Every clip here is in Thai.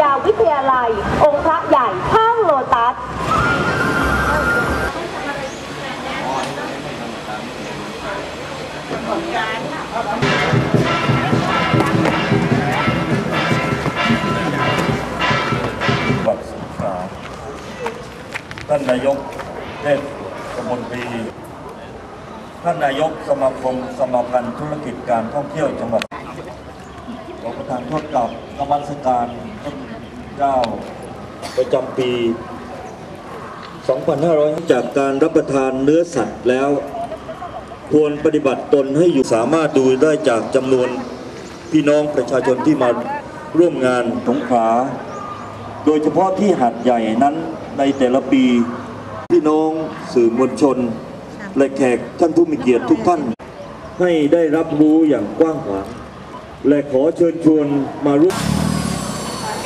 ญาวิทยาลัย องค์พระใหญ่ข้างโลตัสจังหวัดสงขลาท่านนายกเทศมนตรี ท่านนายกสมาคมสมาพันธ์ธุรกิจการท่องเที่ยวจังหวัดขอประทานโทษกับนมัสการท่าน ไประจำปี 2500 จากการรับประทานเนื้อสัตว์แล้ว ควรปฏิบัติตนให้อยู่สามารถดูได้จากจำนวนพี่น้องประชาชนที่มาร่วมงานสงขลาโดยเฉพาะที่หัดใหญ่นั้นในแต่ละปี พี่น้องสื่อมวลชน และแขกท่านผู้มีเกียรติทุกท่าน ให้ได้รับรู้อย่างกว้างขวางและขอเชิญชวนมาร่วม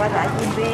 กว่าสายกินฟรี